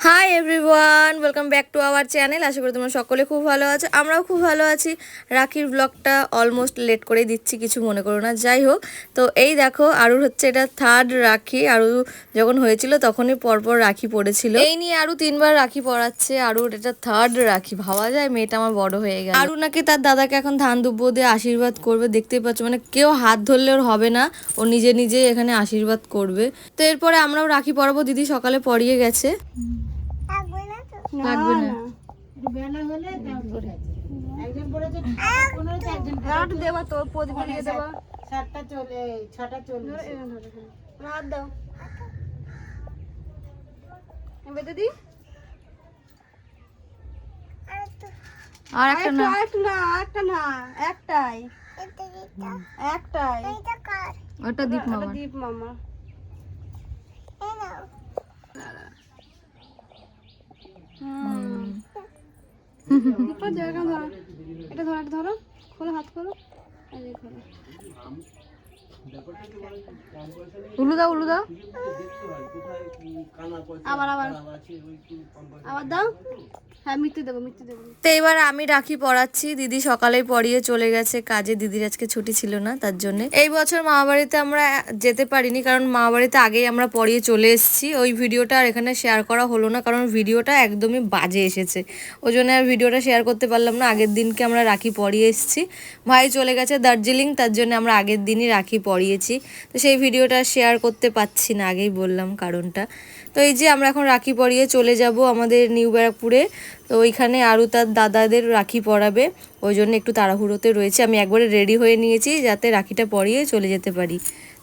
Hi everyone welcome back to our channel আশা করি তোমরা সকলে খুব ভালো আছো আমরাও খুব ভালো আছি। রাখির ব্লগটা অলমোস্ট লেট করে দিচ্ছি কিছু মনে করো না। যাই হোক তো এই দেখো আরুর হচ্ছে এটা থার্ড রাখি। আরু যখন হয়েছিল তখনই পরপর রাখি পড়েছিল। এই নিয়ে আরু তিনবার রাখি পড়াচ্ছে। আরুর এটা থার্ড রাখি ভাবা যায় মেয়েটা আমার বড় হয়ে গেল। আরু নাকি তার দাদাকে এখন ধান দুব্য দিয়ে আশীর্বাদ করবে দেখতেই পাচ্ছ মানে কেউ হাত ধরলে ওর হবে না ও নিজে নিজে এখানে আশীর্বাদ করবে। তো এরপরে আমরাও রাখি পরাবো দিদি সকালে পড়িয়ে গেছে। লাগবে না। দেবা তোর প্রদীপ দিয়ে দেবা সাতটা চলে ছটা হাত দাও। আর একটা না না একটা না একটাই। একটাই। ওটা দীপ মামা দীপ মামা। জায়গা ধরো। এটা ধরো এটা ধরো। খোলো হাত খোলো। খোলো। উলু দাও উলু দাও আবার আবার। আবার দাও। হ্যাঁ মিথ্যে দেবো মিথ্যে দেবো। তো এবার আমি রাখি পড়াচ্ছি। দিদি সকালেই পড়িয়ে চলে গেছে কাজে। দিদির আজকে ছুটি ছিল না তার জন্য। এই বছর মামা বাড়িতে আমরা যেতে পারিনি কারণ মামা বাড়িতে আগেই আমরা পড়িয়ে চলে এসেছি। ওই ভিডিওটা আর এখানে শেয়ার করা হলো না কারণ ভিডিওটা একদমই বাজে এসেছে। ওই জন্য আর ভিডিওটা শেয়ার করতে পারলাম না। আগের দিনকে আমরা রাখি পরিয়ে এসেছি। ভাই চলে গেছে দার্জিলিং তার জন্য আমরা আগের দিনই রাখি পরিয়েছি তো সেই ভিডিওটা শেয়ার করতে পাচ্ছি না, আগেই বললাম কারণটা। তো এই যে আমরা এখন রাখি পরিয়ে চলে যাব আমাদের নিউ ব্যারাকপুরে। তো ওইখানে আরও তার দাদাদের রাখি পরাবে, ওই জন্য একটু তাড়াহুড়োতে রয়েছে। আমি একবারে রেডি হয়ে নিয়েছি যাতে রাখিটা পরিয়ে চলে যেতে পারি।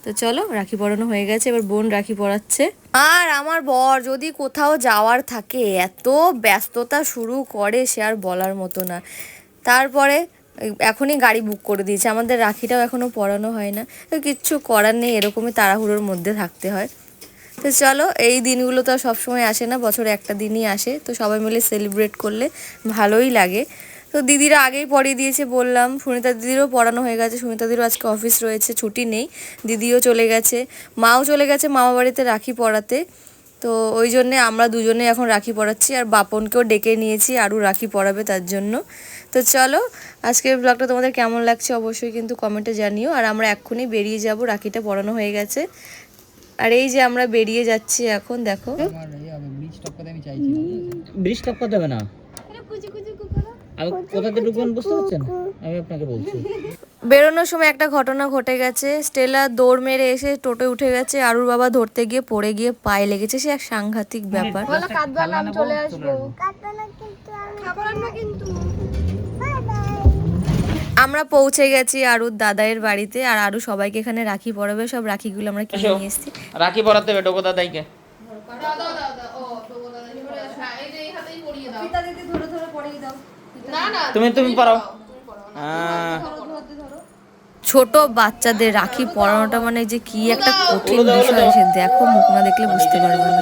তো চলো, রাখি পরানো হয়ে গেছে, এবার বোন রাখি পরাচ্ছে। আর আমার বর যদি কোথাও যাওয়ার থাকে, এত ব্যস্ততা শুরু করে সে আর বলার মতো না। তারপরে এখনই গাড়ি বুক করে দিয়েছে। আমাদের রাখিটাও এখনও পড়ানো হয় না। তো কিচ্ছু করার নেই, এরকমই তাড়াহুড়োর মধ্যে থাকতে হয়। তো চলো, এই দিনগুলো তো সবসময় আসে না, বছরে একটা দিনই আসে। তো সবাই মিলে সেলিব্রেট করলে ভালোই লাগে। তো দিদিরা আগেই পড়িয়ে দিয়েছে বললাম, সুনিতা দিদিরও পড়ানো হয়ে গেছে। সুনিতা দিদিরও আজকে অফিস রয়েছে, ছুটি নেই। দিদিও চলে গেছে, মাও চলে গেছে মামা বাড়িতে রাখি পড়াতে। তো ওই জন্যে আমরা দুজনে এখন রাখি পড়াচ্ছি আর বাপনকেও ডেকে নিয়েছি আরও রাখি পড়াবে তার জন্য। তো চলো আজকের ব্লগটা তোমাদের কেমন লাগছে অবশ্যই কিন্তু কমেন্টে জানিও। আর আমরা এক্ষুনি বেরিয়ে যাব রাখিটা পড়ানো হয়ে গেছে। আর এই যে আমরা বেরিয়ে যাচ্ছি এখন দেখো। ব্রিজ টপ করতে না আমি কোথাতে ঢুকবেন বুঝতে পারছেন? আমি আপনাকে বলছি। বেরোনোর সময় একটা ঘটনা ঘটে গেছে। স্টেলা দৌড় মেরে এসে টোটো উঠে গেছে। আরুর বাবা ধরতে গিয়ে পড়ে গিয়ে পায়ে লেগেছে। সে এক সাংঘাতিক ব্যাপার। কাঁদবার চলে কিন্তু আমরা পৌঁছে গেছি আরুর দাদাইয়ের বাড়িতে আর আরু সবাইকে এখানে রাখি পরাবে। সব রাখিগুলো আমরা কিনে নিয়ে এসেছি। রাখি পরাতে হবে ডোকো দাদাইকে। তুমি তুমি পরাও হ্যাঁ। ছোট বাচ্চাদের রাখি পরানোটা মানে যে কি একটা কঠিন বিষয় সে দেখো মুখ না দেখলে বুঝতে পারবে না।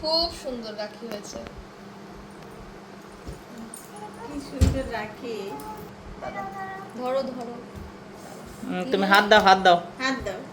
খুব সুন্দর রাখি হয়েছে। কি সুন্দর রাখি। ধরো ধরো। তুমি হাত দাও হাত দাও। হাত দাও।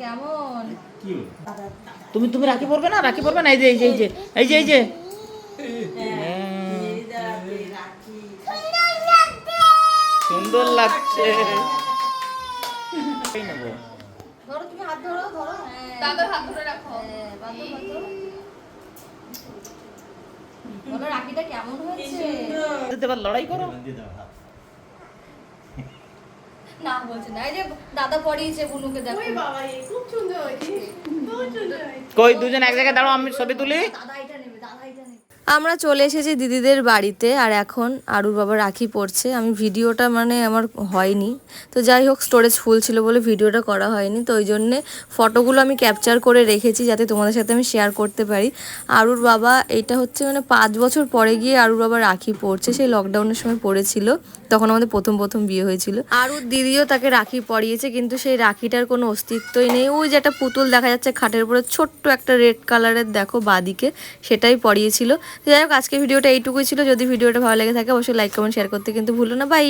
কেমন? তুমি তুমি রাখি পরবে না? রাখি পরবে না? এই যে এই যে এই যে এই যে এই যে। সুন্দর লাগছে। ধরো তুমি হাত ধরো ধরো। দাদার হাত ধরে রাখো। হ্যাঁ বাঁধো বাঁধো বলো রাখিটা কেমন হয়েছে? লড়াই করো। না বলছে না। এই যে দাদা পড়িয়েছে বুনুকে দেখো। কই দুজন এক জায়গায় দাঁড়াও আমি ছবি তুলি। আমরা চলে এসেছি দিদিদের বাড়িতে আর এখন আরুর বাবা রাখি পড়ছে। আমি ভিডিওটা মানে আমার হয়নি। তো যাই হোক স্টোরেজ ফুল ছিল বলে ভিডিওটা করা হয়নি। তো ওই জন্যে ফটোগুলো আমি ক্যাপচার করে রেখেছি যাতে তোমাদের সাথে আমি শেয়ার করতে পারি। আরুর বাবা, এটা হচ্ছে মানে পাঁচ বছর পরে গিয়ে আরুর বাবা রাখি পড়ছে। সেই লকডাউনের সময় পড়েছিল। তখন আমাদের প্রথম প্রথম বিয়ে হয়েছিল। আরুর দিদিও তাকে রাখি পরিয়েছে, কিন্তু সেই রাখিটার কোনো অস্তিত্বই নেই। ওই যে একটা পুতুল দেখা যাচ্ছে খাটের উপরে, ছোট্ট একটা রেড কালারের দেখো বাদিকে, সেটাই পরিয়েছিল। তো যাই হোক আজকে ভিডিওটা এইটুকুই ছিল। যদি ভিডিওটা ভালো লেগে থাকে, অবশ্যই লাইক কমেন্ট শেয়ার করতে কিন্তু ভুলো না। বাই